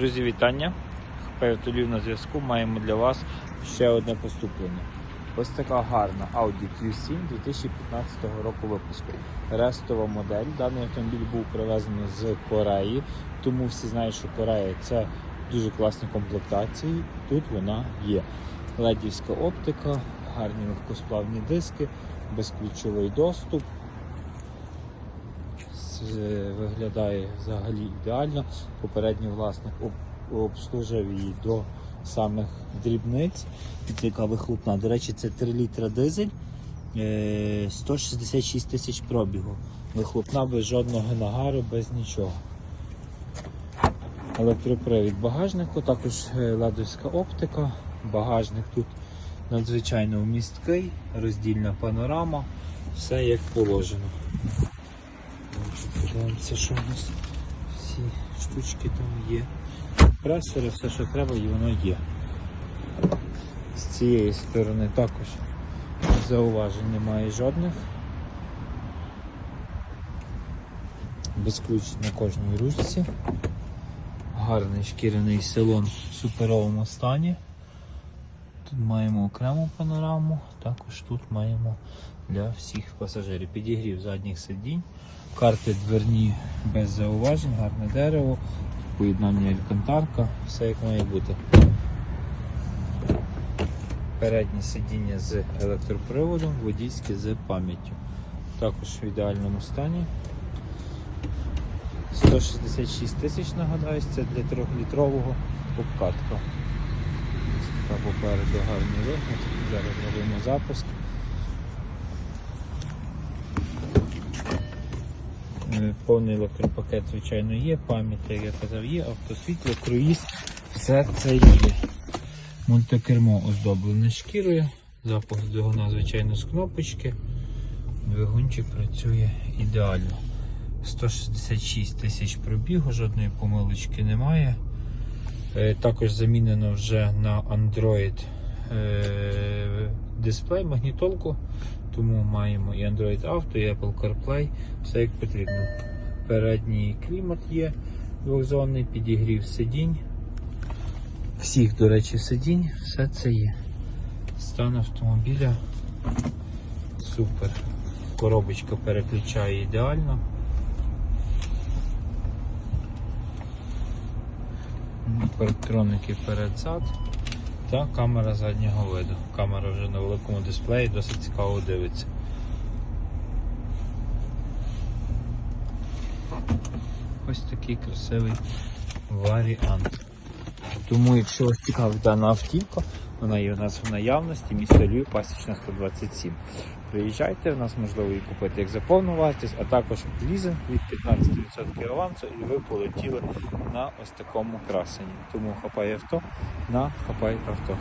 Друзі, вітання. Перетолів на зв'язку. Маємо для вас ще одне поступлення. Ось така гарна Audi Q7 2015 року випуску. Рестова модель. Даний автомобіль був привезений з Кореї, тому всі знають, що Корея це дуже класні комплектації. Тут вона є. Ледівська оптика, гарні легкосплавні диски, безключовий доступ. З- Виглядає взагалі ідеально. Попередній власник обслужив її до самих дрібниць. Яка вихлопна. До речі, це 3 літра дизель, е, 166 тисяч пробігу. Вихлопна без жодного нагару, без нічого. Електропривід багажнику, також е, ледовська оптика. Багажник тут надзвичайно вмісткий, роздільна панорама, все як положено. Подивимося, що у нас всі штучки там є. Пресори, все, що треба, і воно є. З цієї сторони також зауважень немає жодних. Без ключ на кожній ручці. Гарний шкіряний салон в суперовому стані. Тут маємо окрему панораму, також тут маємо для всіх пасажирів. Підігрів задніх сидінь, карти дверні без зауважень, гарне дерево, поєднання алькантарка, все як має бути. Переднє сидіння з електроприводом, водійське з пам'яттю. Також в ідеальному стані. 166 тисяч нагадаюсь, це для 3-літрового обкатка. Така попереду гарний вигляд. Зараз робимо запуск. Е, Повний електропакет, звичайно, є, пам'ять, як я казав, є, автосвітло, круїз, все це є. Мультикермо оздоблене шкірою, запуск двигуна, звичайно, з кнопочки. Двигунчик працює ідеально. 166 тисяч пробігу, жодної помилочки немає. Е, Також замінено вже на Android е, дисплей, магнітолку, тому маємо і Android Auto, і Apple CarPlay, все як потрібно. Передній клімат є двохзонний, підігрів сидінь. Всіх, до речі, сидінь, все це є. Стан автомобіля супер. Коробочка переключає ідеально. Парктроники перед-зад та камера заднього виду. Камера вже на великому дисплеї, досить цікаво дивиться. Ось такий красивий варіант. Тому, якщо вас цікавить дана автівка, вона є у нас в наявності, місто Львів, пасічна 127. Приїжджайте, в нас можливо її купити як за повну вартість, а також лізинг від 15% авансу, і ви полетіли на ось такому красені. Тому хапай авто на хапай авто.